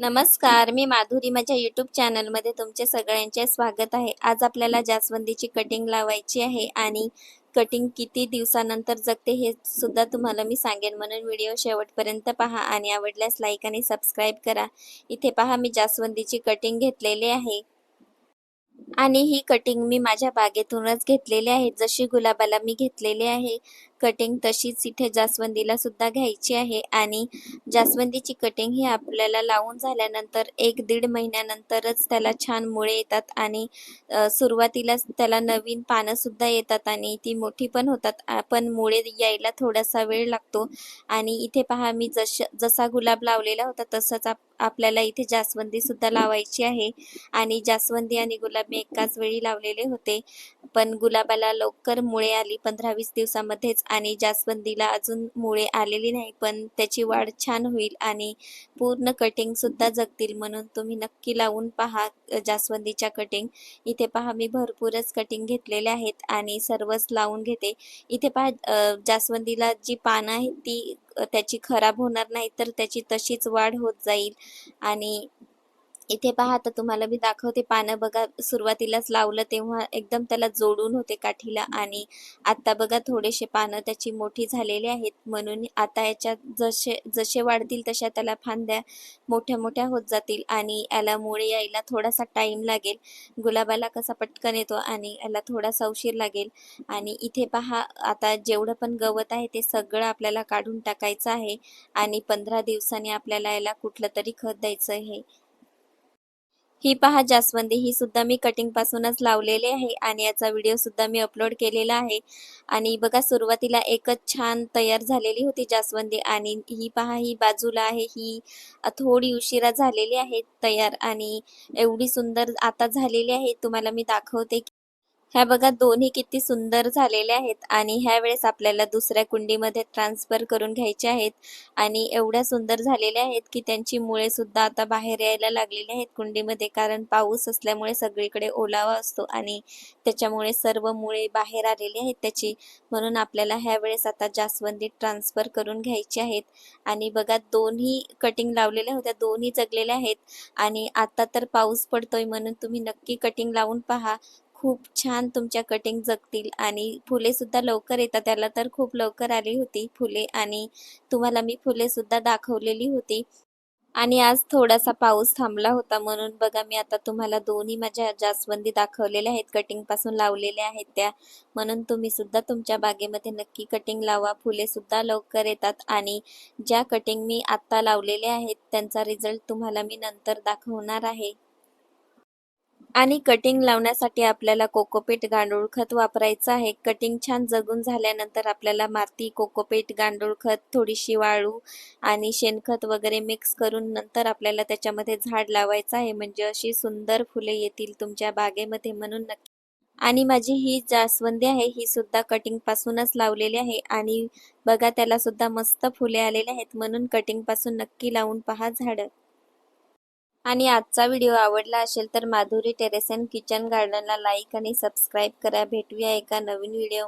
नमस्कार मी माधुरी. माझ्या यूट्यूब चॅनलमध्ये तुमचे सगळ्यांचे स्वागत आहे. आज आपल्याला जास्वंदीची कटिंग लावायची आहे आणि कटिंग किती दिवसानंतर जगते हे सुद्धा तुम्हाला मी सांगेन. म्हणून व्हिडिओ शेवटपर्यंत पहा आणि आवडल्यास लाईक आणि सबस्क्राईब करा. इथे पहा मी जास्वंदीची कटिंग घेतलेली आहे. आणि ही कटिंग मी माझ्या बागेतूनच घेतलेली आहे. जशी गुलाबाला मी घेतलेली आहे. कटिंग तशीच इथे जास्वंदीला सुद्धा घ्यायची आहे. आणि जास्वंदीची कटिंग ही आपल्याला लावून झाल्यानंतर एक दीड महिन्यानंतरच त्याला छान मुळे येतात आणि सुरुवातीलाच त्याला नवीन पानं सुद्धा येतात आणि ती मोठी पण होतात. पण मुळे यायला थोडासा वेळ लागतो. आणि इथे पहा मी जश जसा गुलाब लावलेला होता तसंच आप आपल्याला इथे जास्वंदी सुद्धा लावायची आहे. आणि जास्वंदी आणि गुलाब मी एकाच वेळी लावलेले होते. पण गुलाबाला लवकर मुळे आली पंधरा वीस दिवसामध्येच आणि जास्वंदीला अजून मुळे आलेली नाही पण त्याची वाढ छान होईल आणि पूर्ण कटिंग सुद्धा जगतील म्हणून तुम्ही नक्की लावून पहा जास्वंदीच्या कटिंग इथे पहा मी भरपूरच कटिंग घेतलेले आहेत आणि सर्वच लावून घेते. इथे पहा जास्वंदीला जी पानं आहेत ती त्याची खराब होणार नाही तर त्याची तशीच वाढ होत जाईल आणि इथे पहा आता तुम्हाला मी दाखवते पानं बघा सुरुवातीलाच लावलं तेव्हा एकदम त्याला जोडून होते काठीला आणि आता बघा थोडेसे पानं त्याची मोठी झालेली आहेत. म्हणून आता याच्यात जसे जसे वाढतील तशा त्याला फांद्या मोठ्या मोठ्या होत जातील आणि याला मुळे यायला थोडासा टाइम लागेल. गुलाबाला कसा पटकन येतो आणि याला थोडासा उशीर लागेल. आणि इथे पहा आता जेवढं पण गवत आहे ते सगळं आपल्याला काढून टाकायचं आहे आणि पंधरा दिवसांनी आपल्याला याला कुठलं तरी खत द्यायचं आहे. ही पहा जास्वंदी ही सुद्धा मी कटिंग पासूनच लावलेली आहे आणि याचा व्हिडिओ सुद्धा मी अपलोड केलेला आहे. आणि बघा सुरुवातीला एकच छान तयार झालेली होती जास्वंदी आणि ही पहा ही बाजूला आहे ही थोडी उशिरा झालेली आहे तयार आणि एवढी सुंदर आता झालेली आहे. तुम्हाला मी दाखवते ह्या बघा दोन्ही किती सुंदर झालेले आहेत आणि ह्या वेळेस आपल्याला दुसऱ्या कुंडीमध्ये ट्रान्सफर करून घ्यायचे आहेत आणि एवढ्या सुंदर झालेल्या आहेत की त्यांची मुळे सुद्धा आता बाहेर यायला लागलेली आहेत कुंडीमध्ये कारण पाऊस असल्यामुळे सगळीकडे ओलावा असतो आणि त्याच्यामुळे सर्व मुळे बाहेर आलेली आहेत. त्याची म्हणून आपल्याला ह्या वेळेस आता जास्वंदी ट्रान्सफर करून घ्यायचे आहेत आणि बघा दोन्ही कटिंग लावलेल्या होत्या दोन्ही जगलेल्या आहेत आणि आता तर पाऊस पडतोय म्हणून तुम्ही नक्की कटिंग लावून पहा. खूप छान तुमच्या कटिंग जगतील आणि फुले सुद्धा लवकर येतात. त्याला तर खूप लवकर आली होती फुले आणि तुम्हाला मी फुले सुद्धा दाखवलेली होती. आणि आज थोडासा पाऊस थांबला होता म्हणून बघा मी आता तुम्हाला दोन्ही माझ्या जास्वंदी दाखवलेल्या आहेत. कटिंगपासून लावलेल्या आहेत त्या. म्हणून तुम्ही सुद्धा तुमच्या बागेमध्ये नक्की कटिंग लावा. फुले सुद्धा लवकर येतात आणि ज्या कटिंग मी आत्ता लावलेल्या आहेत त्यांचा रिझल्ट तुम्हाला मी नंतर दाखवणार आहे. आणि कटिंग लावण्यासाठी आपल्याला कोकोपीट गांडूळ खत वापरायचं आहे. कटिंग छान जगून झाल्यानंतर आपल्याला माती कोकोपीट गांडूळ खत थोडीशी वाळू आणि शेणखत वगैरे मिक्स करून नंतर आपल्याला त्याच्यामध्ये झाड लावायचं आहे. म्हणजे अशी सुंदर फुले येतील तुमच्या बागेमध्ये म्हणून नक्की. आणि माझी ही जास्वंदी आहे. ही सुद्धा कटिंग पासूनच लावलेली आहे. आणि बघा त्याला सुद्धा मस्त फुले आलेले आहेत. म्हणून कटिंगपासून नक्की लावून पहा झाडं. आणि आजचा व्हिडिओ आवडला असेल तर माधुरी टेरेस अँड किचन गार्डनला लाईक आणि सबस्क्राईब करा. भेटूया एका नवीन व्हिडिओ